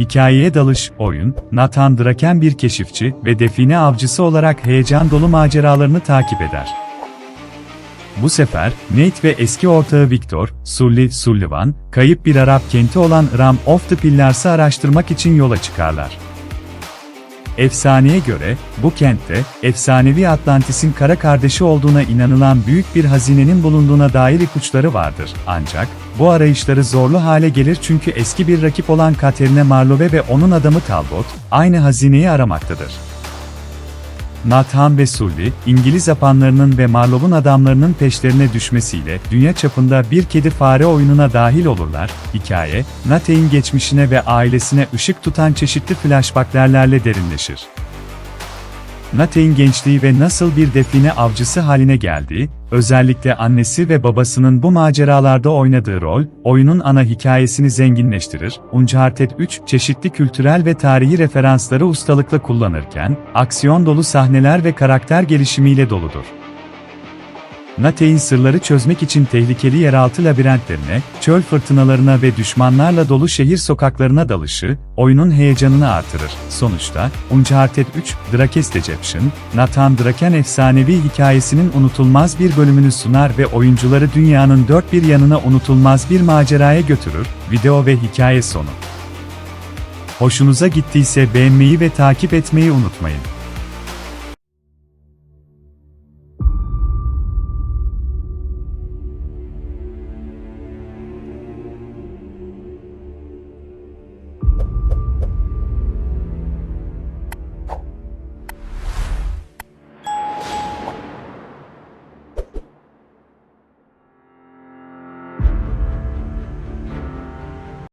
Hikayeye dalış, oyun, Nathan Draken bir keşifçi ve define avcısı olarak heyecan dolu maceralarını takip eder. Bu sefer, Nate ve eski ortağı Victor, Sully Sullivan, kayıp bir Arap kenti olan Ram of the Pillars'ı araştırmak için yola çıkarlar. Efsaneye göre, bu kentte, efsanevi Atlantis'in kara kardeşi olduğuna inanılan büyük bir hazinenin bulunduğuna dair ipuçları vardır. Ancak, bu arayışları zorlu hale gelir çünkü eski bir rakip olan Katerina Marlowe ve onun adamı Talbot, aynı hazineyi aramaktadır. Nathan ve Sully, İngiliz apanlarının ve Marlowe'un adamlarının peşlerine düşmesiyle dünya çapında bir kedi fare oyununa dahil olurlar. Hikaye, Nathan'in geçmişine ve ailesine ışık tutan çeşitli flashbacklerle derinleşir. Nathan'in gençliği ve nasıl bir define avcısı haline geldiği, özellikle annesi ve babasının bu maceralarda oynadığı rol, oyunun ana hikayesini zenginleştirir. Uncharted 3, çeşitli kültürel ve tarihi referansları ustalıkla kullanırken, aksiyon dolu sahneler ve karakter gelişimiyle doludur. Nathan'in sırları çözmek için tehlikeli yeraltı labirentlerine, çöl fırtınalarına ve düşmanlarla dolu şehir sokaklarına dalışı, oyunun heyecanını artırır. Sonuçta, Uncharted 3, Drake's Deception, Nathan Draken efsanevi hikayesinin unutulmaz bir bölümünü sunar ve oyuncuları dünyanın dört bir yanına unutulmaz bir maceraya götürür, video ve hikaye sonu. Hoşunuza gittiyse beğenmeyi ve takip etmeyi unutmayın.